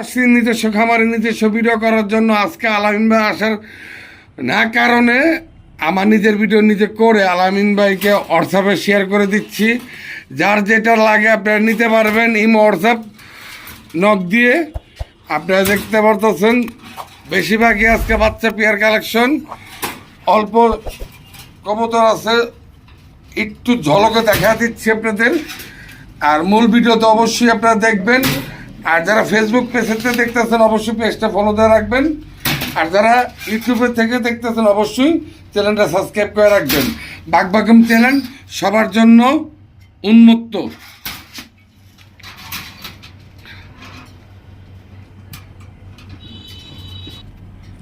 আসছি নিজস্ব খামারে নিজস্ব ভিডিও করার জন্য আজকে আলামিন ভাই আসার না কারণে আমার নিজের ভিডিও নিজে করে আলামিন ভাইকে হোয়াটসঅ্যাপে শেয়ার করে দিচ্ছি। যার যেটা লাগে আপনারা নিতে পারবেন। ইমো হোয়াটসঅ্যাপ নক দিয়ে আপনারা দেখতে পারতেছেন। বেশিরভাগই আজকে বাচ্চা পেয়ার কালেকশন অল্প কবুতর আছে। একটু ঝলকে দেখা দিচ্ছি আপনাদের। আর মূল ভিডিও তো অবশ্যই আপনারা দেখবেন। আর যারা ফেসবুক পেজেতে দেখতেছেন, অবশ্যই পেজটা ফলো দিয়ে রাখবেন। আর যারা ইউটিউবে থেকে দেখতেছেন, অবশ্যই চ্যানেলটা সাবস্ক্রাইব করে রাখবেন। বাগবাগম চ্যানেল সবার জন্য উন্মুক্ত।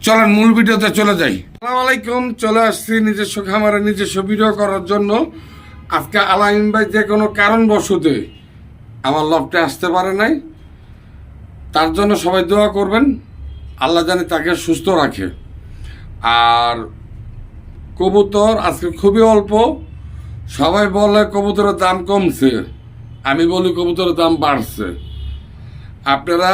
চলেন, মূল ভিডিওতে চলে যাই। আসসালামু আলাইকুম, চলে আসছি নিজস্ব খামারে নিজস্ব ভিডিও করার জন্য। আজকে আলাইন ভাই যে কোনো কারণবশতে আমার লফটে আসতে পারে নাই। তার জন্য সবাই দোয়া করবেন। আল্লাহ জানে তাকে সুস্থ রাখে। আর কবুতর আজকে খুবই অল্প। সবাই বলে কবুতরের দাম কমছে। আমি বলি কবুতরের দাম বাড়ছে। আপনারা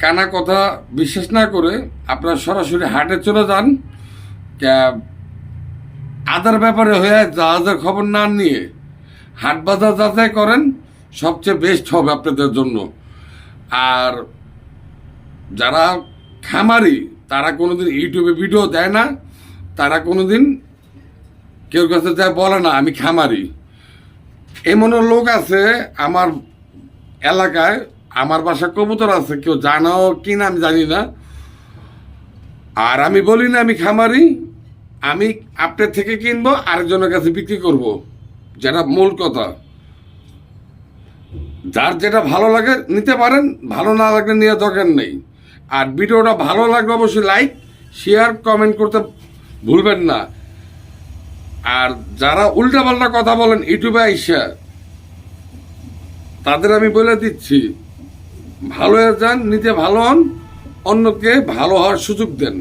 কানা কথা বিশ্বাস না করে আপনারা সরাসরি হাটে চলে যান। আদার ব্যাপারে হয়ে জাহাজের খবর না নিয়ে হাট বাজার যাচাই করেন। সবচেয়ে বেস্ট হবে আপনাদের জন্য। আর যারা খামারি, তারা কোনোদিন ইউটিউবে ভিডিও দেয় না, তারা কোনোদিন কেউ কাছে যায় বলে না, আমি খামারি। এমনও লোক আছে আমার এলাকায়, আমার বাসা কবুতর আছে, কেউ জানাও কি না আমি জানি না। আর আমি বলি না আমি খামারি, আমি আপনার থেকে কিনবো, আরেকজনের কাছে বিক্রি করব। যেটা মূল কথা। যার যেটা ভালো লাগে নিতে পারেন, ভালো না লাগলে নেওয়ার দরকার নেই। আর ভিডিওটা ভালো লাগলে অবশ্যই লাইক, শেয়ার, কমেন্ট করতে ভুলবেন না। আর যারা উল্টাপাল্টা কথা বলেন, ইউটিউবে আইসা, তাদের আমি বলে দিচ্ছি, ভালো হয়ে যান নিজে ভালো হন, অন্যকে ভালো হওয়ার সুযোগ দেন।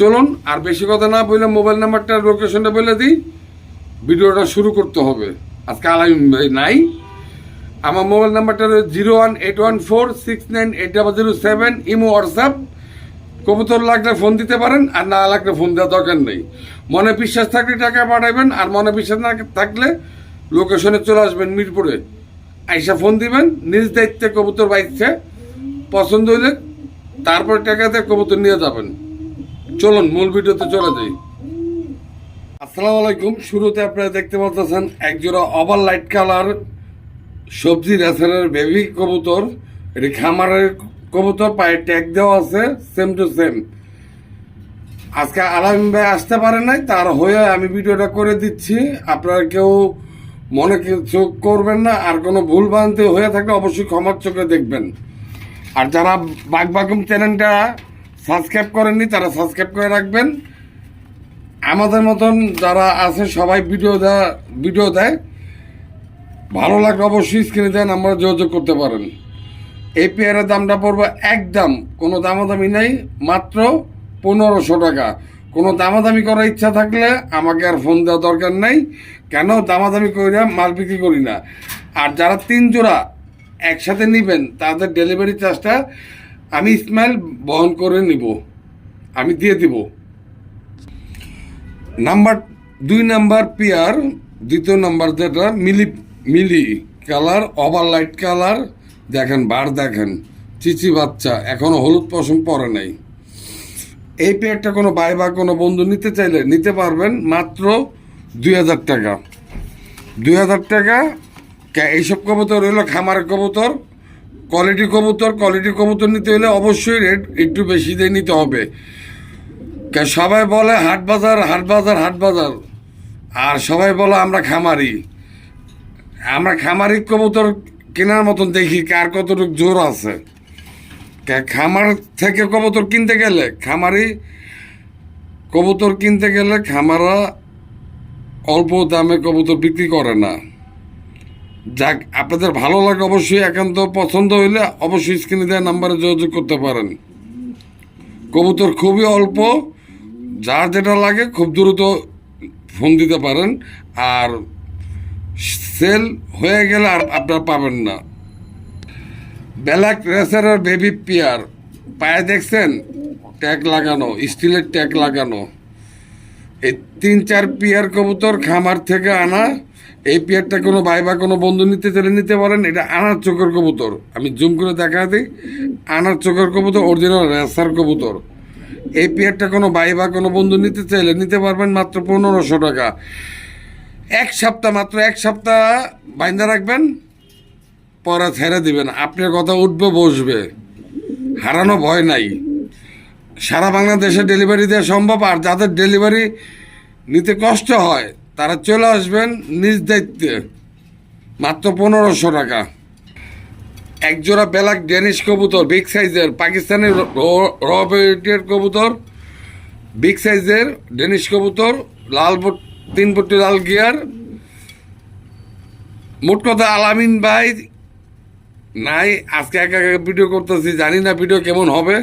চলুন, আর বেশি কথা না বলে মোবাইল নাম্বারটা লোকেশনটা বলে দিই। ভিডিওটা শুরু করতে হবে। আজকে আলাই নাই। আমার মোবাইল নাম্বারটা রয়েছে zero one eight one four six nine eight double zero seven, imo, WhatsApp. কবুতর লাগলে ফোন দিতে পারেন, আর না লাগলে ফোন দেওয়ার দরকার নেই। মনে বিশ্বাস থাকলে টাকা পাঠাবেন, আর মনে বিশ্বাস না থাকলে লোকেশনে চলে আসবেন মিরপুরে। আইসা ফোন দিবেন, নিজ দায়িত্বে কবুতর বাইচ্ছে পছন্দ হইলে তারপর টাকাতে কবুতর নিয়ে যাবেন। চলুন, মূল ভিডিওতে চলে যাই। আসসালামু আলাইকুম, শুরুতে আপনারা দেখতে পাচ্ছেন একজোড়া ওভার লাইট কালার সবজি রেশনের বেবি কবুতর, এটি খামারের কবুতর, পায়ে ট্যাগ দেওয়া আছে সেম টু সেম আজকে আলাম ভাই আসতে পারে নাই, তার হয়ে আমি ভিডিওটা করে দিচ্ছি। আপনারা কেউ মনে কিছু করবেন না, আর কোনো ভুল ভ্রান্তি হয়ে থাকলে অবশ্যই ক্ষমার চোখে দেখবেন। আর যারা বাঘ বাগুম চ্যানেলটা সাবস্ক্রাইব করেননি, তারা সাবস্ক্রাইব করে রাখবেন। আমাদের মতন যারা আছে, সবাই ভিডিও দেয় ভিডিও দেয়। ভালো লাগলে অবশ্যই স্ক্রিনে দেন আমরা যোগাযোগ করতে পারেন। এই পেয়ারের দামটা পড়বে একদম, কোনো দামাদামি নেই, মাত্র পনেরোশো টাকা। কোনো দামাদামি করার ইচ্ছা থাকলে আমাকে আর ফোন দেওয়ার দরকার নেই। কেন দামাদামি করি না, মাল বিক্রি করি না। আর যারা তিন জোড়া একসাথে নেবেন, তাদের ডেলিভারি চার্জটা আমি স্মাইল বহন করে নিব। আমি দিয়ে দিব। নাম্বার, দুই নাম্বার পেয়ার, দ্বিতীয় নাম্বার যেটা মিলি মিলি, কালার, ওভার লাইট কালার, দেখেন, বার দেখেন, চিচি বাচ্চা, এখনও হলুদ পশম পরে নাই। এই পেয়ারটা কোনো ভাই বা কোনো বন্ধু নিতে চাইলে নিতে পারবেন মাত্র দুই হাজার টাকা। দুই হাজার টাকা এইসব কবুতর হলো খামারের কবুতর কোয়ালিটি কবুতর কোয়ালিটি কবুতর নিতে হলে অবশ্যই রেট একটু বেশি দিয়ে নিতে হবে। সবাই বলে হাট বাজার হাট বাজার হাট বাজার, আর সবাই বলে আমরা খামারি। আমরা খামারি কবুতর কেনার মতন দেখি কার কতটুকু জোর আছে। খামার থেকে কবুতর কিনতে গেলে, খামারি কবুতর কিনতে গেলে খামারা অল্প দামে কবুতর বিক্রি করে না। যাক, আপনাদের ভালো লাগে অবশ্যই, একান্ত পছন্দ হইলে অবশ্যই স্ক্রিনে দেওয়া নাম্বারে যোগাযোগ করতে পারেন। কবুতর খুবই অল্প, যার যেটা লাগে খুব দ্রুত ফোন দিতে পারেন। আর সেল হয়ে গেলে আর আপনারা পাবেন না। ব্ল্যাক রেসারের বেবি পিয়ার, পায়ে দেখছেন? ট্যাগ লাগানো, স্টিলের ট্যাগ লাগানো। এই তিন চার পিয়ার কবুতর খামার থেকে আনা, এই পিয়ারটা কোনো ভাই বা কোনো বন্ধু নিতে চাইলে নিতে পারেন। এটা আনার চোখের কবুতর। আমি জুম করে দেখা দিই। আনার চোখের কবুতর অরিজিনাল রেসার কবুতর। এই পিয়ারটা কোনো ভাই বা কোনো বন্ধু নিতে চাইলে নিতে পারবেন মাত্র পনেরোশো টাকা। এক সপ্তাহ মাত্র, এক সপ্তাহ বাইন্দা রাখবেন, পরে ছেড়ে দিবেন। আপনার কথা উঠবে, বসবে। হারানো ভয় নাই। সারা বাংলাদেশে ডেলিভারি দেওয়া সম্ভব, আর যাদের ডেলিভারি নিতে কষ্ট হয়, তারা চলে আসবেন নিজ দায়িত্বে। মাত্র পনেরোশো টাকা। একজোড়া ব্ল্যাক ডেনিশ কবুতর বিগ সাইজের পাকিস্তানের রবেটের কবুতর বিগ সাইজের ডেনিশ কবুতর, লাল বুট তিন ফুটি লাল গিয়ার। মোট কথা আলামিন ভাই নাই, আজকে একা একা ভিডিও করতেছি, জানি না ভিডিও কেমন হবে।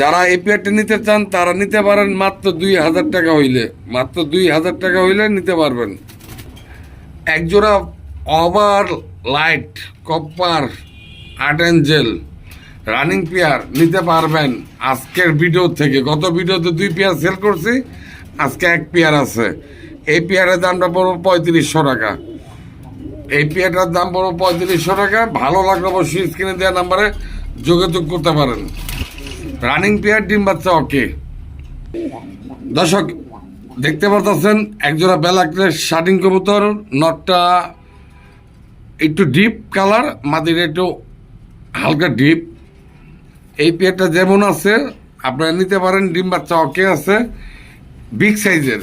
যারা এই পেয়ারটি নিতে চান, তারা নিতে পারেন মাত্র দুই হাজার টাকা হইলে। মাত্র দুই হাজার টাকা হইলে নিতে পারবেন। একজোড়া over light copper art angel running pair নিতে পারবেন আজকের ভিডিও থেকে। গত ভিডিওতে দুই পেয়ার সেল করছি আজকে এক পেয়ার আছে। এই পেয়ারের দামটা পড়ব পঁয়ত্রিশশো টাকা। এই পেয়ারটার দাম পড়ব পঁয়ত্রিশশো টাকা। ভালো লাগলে অবশ্যই স্ক্রিনে দেওয়া নাম্বারে যোগাযোগ করতে পারেন। রানিং পেয়ার, ডিম বাচ্চা ওকে দর্শক, দেখতে পারতেছেন, একজোড়া বেলাকের শার্টিং কবুতর, নটটা একটু ডিপ কালার মাদির একটু হালকা ডিপ এই পেয়ারটা যেমন আছে, আপনারা নিতে পারেন, ডিম বাচ্চা ওকে আছে। বিগ সাইজের।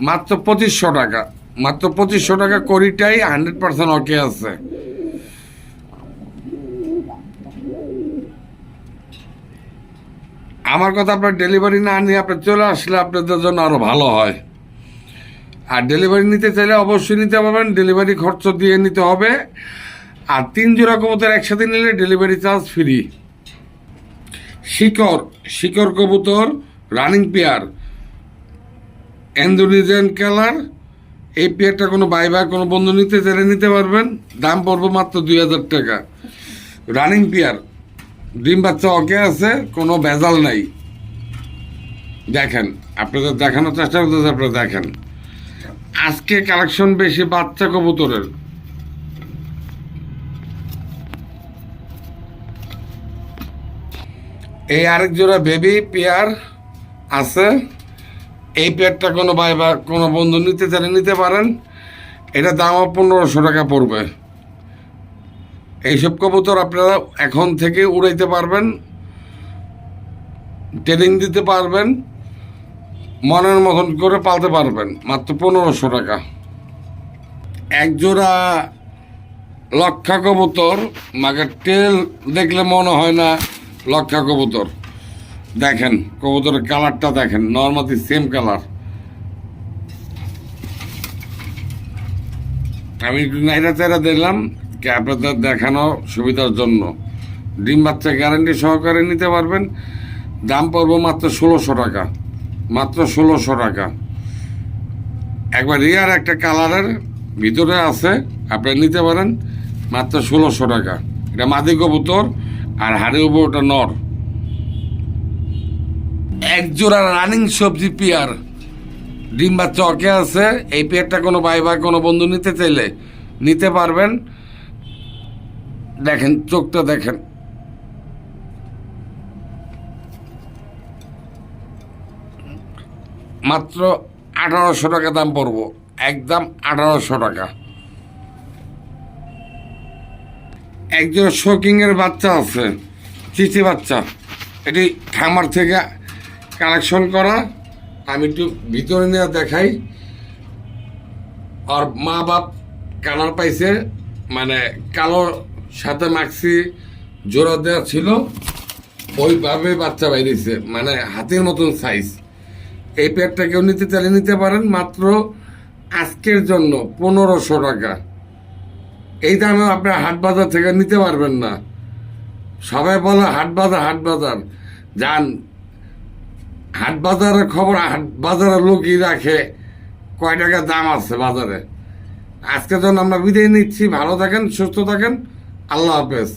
মাত্র পঁচিশশো টাকা। মাত্র পঁচিশশো টাকা করিটাই হান্ড্রেড পার্সেন্ট ওকে আছে। আমার কথা আপনার ডেলিভারি না নিয়ে আপনার চলে আসলে আপনাদের জন্য আরও ভালো হয়। আর ডেলিভারি নিতে চাইলে অবশ্যই নিতে পারবেন। ডেলিভারি খরচ দিয়ে নিতে হবে। আর তিন জোড়া কবুতর একসাথে নিলে ডেলিভারি চার্জ ফ্রি। শিকড় শিকড় কবুতর, রানিং পেয়ার। ইন্দোনেশিয়ান কালার, এই পেয়ারটা কোনো বাই বাই কোনো বন্ধু নিতে চাইলে নিতে পারবেন। দাম পড়বে মাত্র দুই হাজার টাকা। রানিং পেয়ার, ডিম বাচ্চা ওকে আছে, কোনো ভেজাল নাই। দেখেন, আপনাদের দেখানোর চেষ্টা করতেছে, আপনারা দেখেন। আজকে কালেকশন বেশি বাচ্চা কবুতরের। এই আরেক জোড়া বেবি পেয়ার আছে। এই পেয়ারটা কোনো ভাই বা কোনো বন্ধু নিতে চাইলে নিতে পারেন। এটা দামও পনেরোশো টাকা পড়বে। এইসব কবুতর আপনারা এখন থেকে উড়াইতে পারবেন, ট্রেনিং দিতে পারবেন, মনের মতন করে পালতে পারবেন, মাত্র পনেরোশো টাকা। এক জোড়া লক্ষা কবুতর মাকে তেল দেখলে মনে হয় না লক্ষা কবুতর। দেখেন, কবুতরের কালারটা দেখেন, নর্মালি সেম কালার আমি একটু নাইরা চাইরা দিলাম আপনাদের দেখানো সুবিধার জন্য। ডিম বাচ্চা গ্যারান্টি সহকারে নিতে পারবেন। দাম পড়ব মাত্র ষোলোশো টাকা। মাত্র ষোলোশো টাকা। একবার রিয়ার একটা কালারের ভিতরে আছে, আপনি নিতে পারেন। মাত্র ষোলোশো টাকা। এটা মাদি কবুতর আর হাড়ি উপর ওটা নর। এক জোড়া রানিং সবজি পিয়ার। ডিম বাচ্চা অকে আছে, এই পেয়ারটা কোনো ভাই বা কোনো বন্ধু নিতে চাইলে নিতে পারবেন। দেখেন, চোখটা দেখেন। মাত্র আঠারোশো টাকা দাম পড়ব, একদম আঠারোশো টাকা। একজন শোকিং এর বাচ্চা আছে, চিচি বাচ্চা। এটি খামার থেকে কালেকশন করা, আমি একটু ভিতরে নিয়ে দেখাই। আর মা বাপ কালার পাইছে মানে কালো সাথে মাক্সি জোড়া দেওয়া ছিল, ওইভাবে বাচ্চা বাইরেছে মানে হাতের মতন সাইজ এই পেয়ারটা কেউ নিতে চাইলে নিতে পারেন, মাত্র আজকের জন্য পনেরোশো টাকা। এই দামে আপনার হাট বাজার থেকে নিতে পারবেন না। সবাই বলে হাট বাজার হাট বাজার যান হাট বাজারের খবর হাট বাজারের লোকই রাখে কয় টাকা দাম আছে বাজারে। আজকে যখন আমরা বিদায় নিচ্ছি। ভালো থাকেন, সুস্থ থাকেন। আল্লাহ হাফেজ।